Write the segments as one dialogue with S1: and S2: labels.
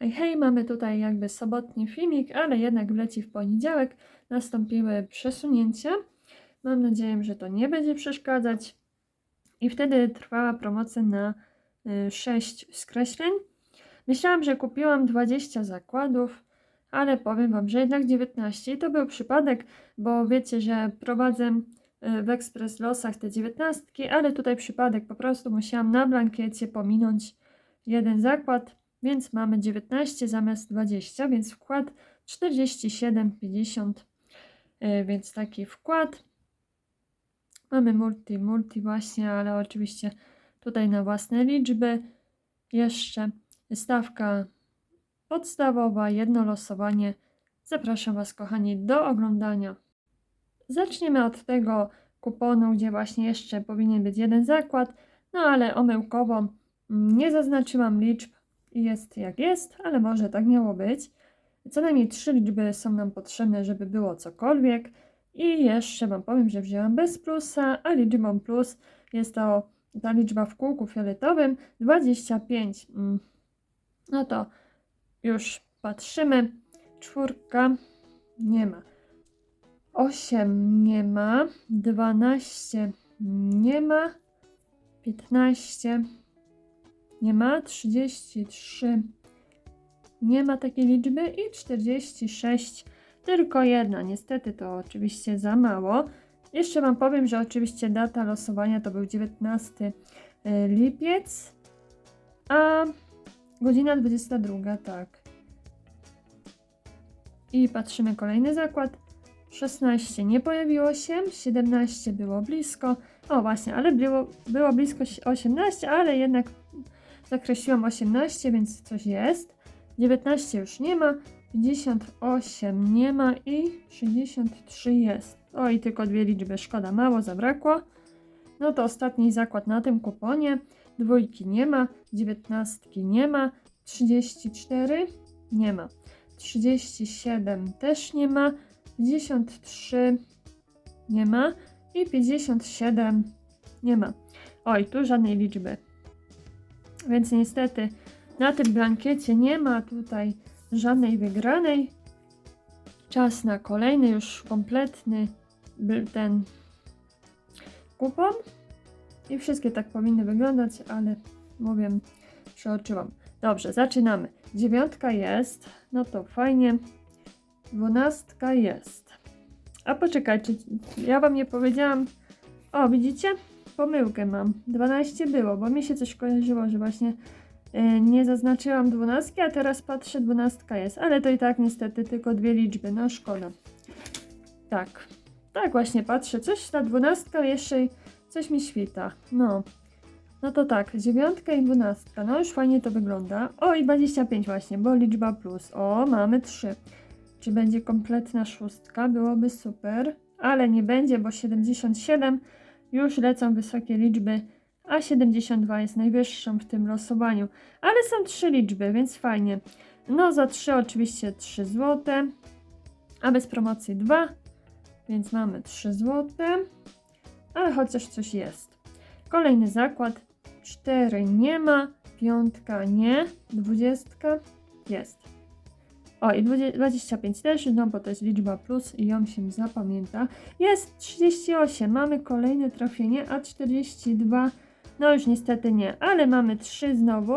S1: Hej, hej, mamy tutaj jakby sobotni filmik, ale jednak wleci w poniedziałek. Nastąpiły przesunięcia. Mam nadzieję, że to nie będzie przeszkadzać. I wtedy trwała promocja na y, 6 skreśleń. Myślałam, że kupiłam 20 zakładów, ale powiem Wam, że jednak 19. I to był przypadek, bo wiecie, że prowadzę y, w Express Losach te 19, ale tutaj przypadek, po prostu musiałam na blankiecie pominąć jeden zakład, więc mamy 19 zamiast 20, więc wkład 47,50, y, więc taki wkład. Mamy multi, multi właśnie, ale oczywiście tutaj na własne liczby. Jeszcze stawka podstawowa, jedno losowanie. Zapraszam Was, kochani, do oglądania. Zaczniemy od tego kuponu, gdzie właśnie jeszcze powinien być jeden zakład, no ale omyłkowo mm, nie zaznaczyłam liczb jest jak jest, ale może tak miało być. Co najmniej trzy liczby są nam potrzebne, żeby było cokolwiek. I jeszcze Wam powiem, że wzięłam bez plusa, a liczbą plus jest to ta liczba w kółku fioletowym 25. Mm. No to już patrzymy. Czwórka nie ma. 8 nie ma. 12 nie ma. 15 nie ma. 33 nie ma takiej liczby. I 46 tylko jedna. Niestety to oczywiście za mało. Jeszcze Wam powiem, że oczywiście data losowania to był 19 e, lipiec, a godzina 22, tak. I patrzymy kolejny zakład. 16 nie pojawiło się, 17 było blisko. O właśnie, ale było, było blisko 18, ale jednak zakreśliłam 18, więc coś jest. 19 już nie ma, 58 nie ma i 63 jest. O i tylko dwie liczby, szkoda, mało zabrakło. No to ostatni zakład na tym kuponie. Dwójki nie ma, dziewiętnastki nie ma, 34 nie ma, 37 też nie ma, 53 nie ma i 57 nie ma. Oj, tu żadnej liczby. Więc niestety na tym blankiecie nie ma tutaj żadnej wygranej. Czas na kolejny już kompletny ten kupon. I wszystkie tak powinny wyglądać, ale mówię, przeoczyłam. Dobrze, zaczynamy. Dziewiątka jest, no to fajnie. Dwunastka jest. A poczekajcie, ja wam nie powiedziałam. O, widzicie? Pomyłkę mam. 12 było, bo mi się coś kojarzyło, że właśnie y, nie zaznaczyłam dwunastki, a teraz patrzę, dwunastka jest. Ale to i tak niestety tylko dwie liczby, no szkoda. Tak, tak właśnie patrzę. Coś ta dwunastka jeszcze coś mi świta. No. No to tak, dziewiątka i dwunastka. No już fajnie to wygląda. O i 25 właśnie, bo liczba plus. O, mamy 3. Czy będzie kompletna szóstka? Byłoby super. Ale nie będzie, bo 77 już lecą wysokie liczby, a 72 jest najwyższą w tym losowaniu. Ale są trzy liczby, więc fajnie. No za 3 oczywiście 3 złote, a bez promocji 2, więc mamy 3 złote, ale chociaż coś jest. Kolejny zakład 4 nie ma, piątka nie, dwudziestka jest. O i 20 25 też, no bo to jest liczba plus i ją się zapamięta. Jest 38, mamy kolejne trafienie, a 42 no już niestety nie, ale mamy 3 znowu.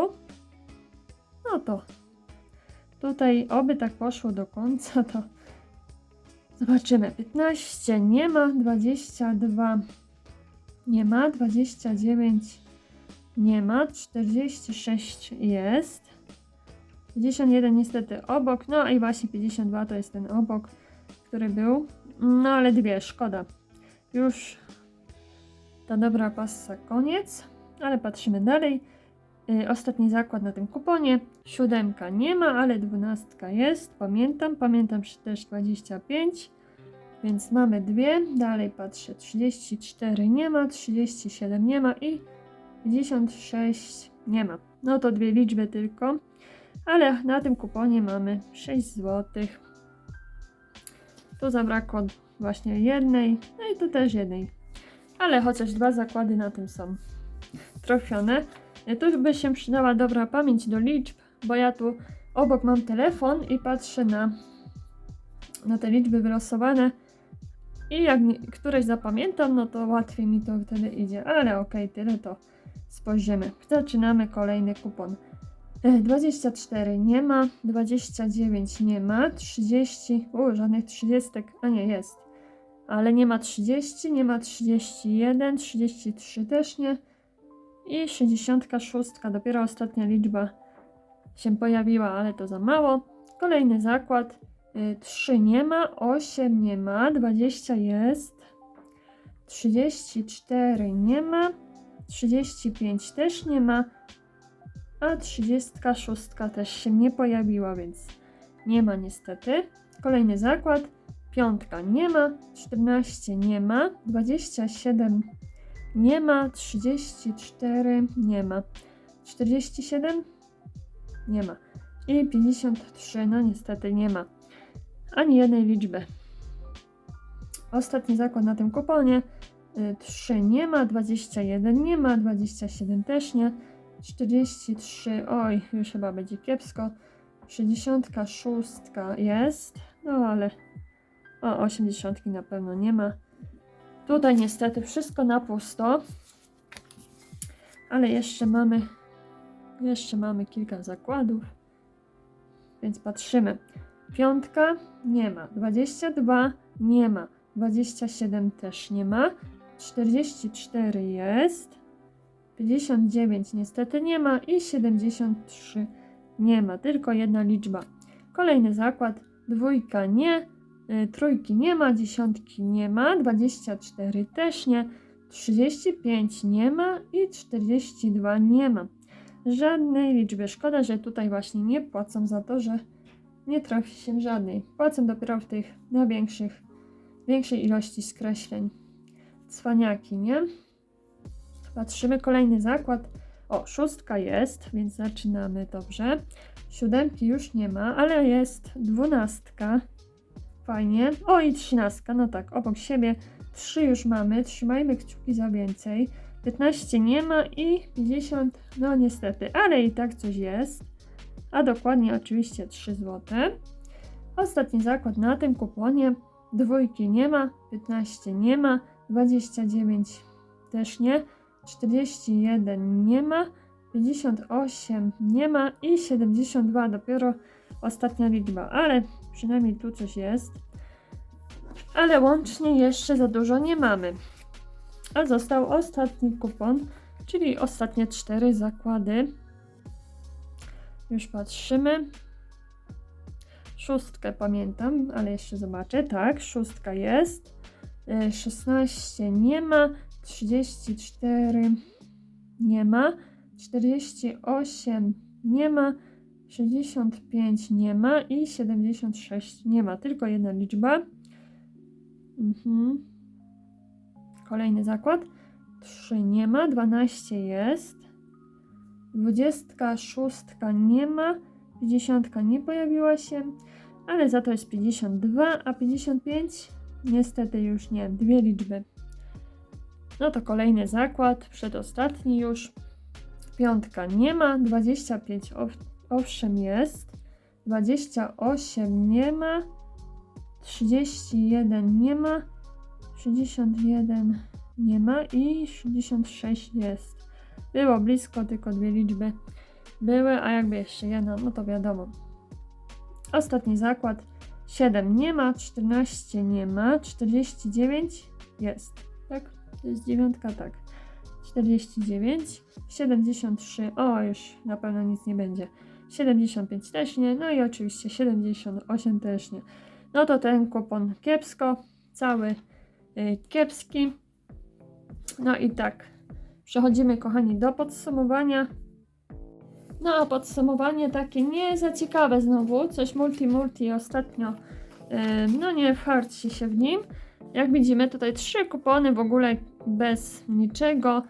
S1: No to tutaj oby tak poszło do końca, to zobaczymy. 15 nie ma, 22 nie ma, 29 nie ma, 46 jest. 51 niestety obok, no i właśnie 52 to jest ten obok, który był. No ale dwie, szkoda. Już ta dobra passa koniec, ale patrzymy dalej. Y, ostatni zakład na tym kuponie. Siódemka nie ma, ale dwunastka jest. Pamiętam, pamiętam też 25. Więc mamy dwie. Dalej patrzę. 34 nie ma, 37 nie ma i 56 nie ma. No to dwie liczby tylko. Ale na tym kuponie mamy 6 zł. Tu zabrakło właśnie jednej, no i tu też jednej. Ale chociaż dwa zakłady na tym są trafione. Tu by się przydała dobra pamięć do liczb, bo ja tu obok mam telefon i patrzę na, na te liczby wylosowane. I jak któreś zapamiętam, no to łatwiej mi to wtedy idzie. Ale okej, tyle to spojrzymy. Zaczynamy kolejny kupon. E, 24 nie ma, 29 nie ma, 30, u, żadnych 30, a nie, jest. Ale nie ma 30, nie ma 31, 33 też nie. I 66, dopiero ostatnia liczba się pojawiła, ale to za mało. Kolejny zakład. Y, 3 nie ma, 8 nie ma, 20 jest, 34 nie ma, 35 też nie ma, a 36 też się nie pojawiła, więc nie ma niestety. Kolejny zakład. Piątka nie ma, 14 nie ma, 27 nie ma, 34 nie ma, 47 nie ma i 53 no niestety nie ma ani jednej liczby. Ostatni zakład na tym kuponie. y, 3 nie ma, 21 nie ma, 27 też nie, 43, oj, już chyba będzie kiepsko. 66 jest, no ale o 80 na pewno nie ma. Tutaj niestety wszystko na pusto. Ale jeszcze mamy jeszcze mamy kilka zakładów. Więc patrzymy. Piątka nie ma, 22 nie ma, 27 też nie ma, 44 jest, 59 niestety nie ma i 73 nie ma, tylko jedna liczba. Kolejny zakład, dwójka nie, y, trójki nie ma, dziesiątki nie ma, 24 też nie, 35 nie ma i 42 nie ma. Żadnej liczby. Szkoda, że tutaj właśnie nie płacą za to, że nie trafi się żadnej. Płacę dopiero w tych największych, większej ilości skreśleń. Cwaniaki, nie? Patrzymy, kolejny zakład. O, szóstka jest, więc zaczynamy dobrze. Siódemki już nie ma, ale jest dwunastka. Fajnie. O, i trzynastka, no tak, obok siebie. Trzy już mamy, trzymajmy kciuki za więcej. 15 nie ma i 50, no niestety, ale i tak coś jest. A dokładnie oczywiście 3 zł. Ostatni zakład na tym kuponie. Dwójki nie ma, 15 nie ma, 29 też nie, 41 nie ma, 58 nie ma i 72 dopiero ostatnia liczba, ale przynajmniej tu coś jest. Ale łącznie jeszcze za dużo nie mamy. A został ostatni kupon, czyli ostatnie cztery zakłady. Już patrzymy. Szóstkę pamiętam, ale jeszcze zobaczę. Tak, szóstka jest. Y, 16 nie ma. 34 nie ma. 48 nie ma. 65 nie ma i 76 nie ma. Tylko jedna liczba. Mhm. Kolejny zakład. 3 nie ma, 12 jest. 26 nie ma, 50 nie pojawiła się, ale za to jest 52, a 55 niestety już nie, dwie liczby. No to kolejny zakład, przedostatni już. Piątka nie ma, 25 ow owszem jest, 28 nie ma, 31 nie ma, 61 nie ma i 66 jest. Było blisko, tylko dwie liczby były, a jakby jeszcze jedna, no to wiadomo. Ostatni zakład. 7 nie ma, 14 nie ma, 49 jest. Tak? To jest dziewiątka, tak. 49, 73, o już na pewno nic nie będzie. 75 też nie, no i oczywiście 78 też nie. No to ten kupon kiepsko, cały y, kiepski. No i tak, przechodzimy kochani do podsumowania. No a podsumowanie takie nie za ciekawe znowu, coś multi-multi ostatnio, yy, no nie wharci się w nim. Jak widzimy tutaj trzy kupony w ogóle bez niczego,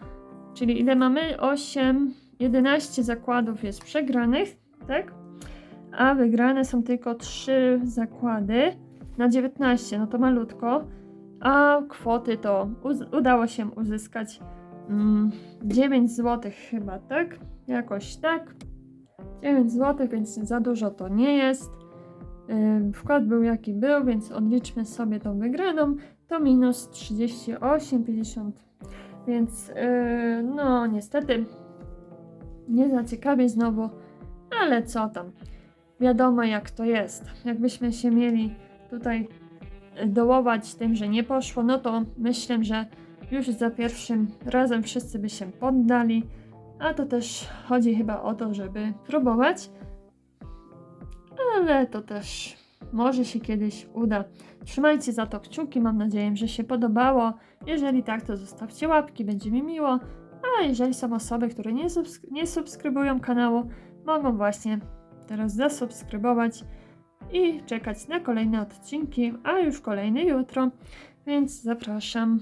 S1: czyli ile mamy? 8, 11 zakładów jest przegranych, tak? A wygrane są tylko 3 zakłady na 19, no to malutko. A kwoty to udało się uzyskać mm, 9 zł chyba, tak? Jakoś tak. 9 zł, więc za dużo to nie jest. Wkład był jaki był, więc odliczmy sobie tą wygraną. To minus 38,50. Więc yy, no niestety nie za ciekawie znowu, ale co tam. Wiadomo jak to jest. Jakbyśmy się mieli tutaj y, dołować tym, że nie poszło, no to myślę, że już za pierwszym razem wszyscy by się poddali. A to też chodzi chyba o to, żeby próbować. Ale to też może się kiedyś uda. Trzymajcie za to kciuki, mam nadzieję, że się podobało. Jeżeli tak, to zostawcie łapki, będzie mi miło. A jeżeli są osoby, które nie, nie subskrybują kanału, mogą właśnie teraz zasubskrybować i czekać na kolejne odcinki, a już kolejny jutro. Więc zapraszam.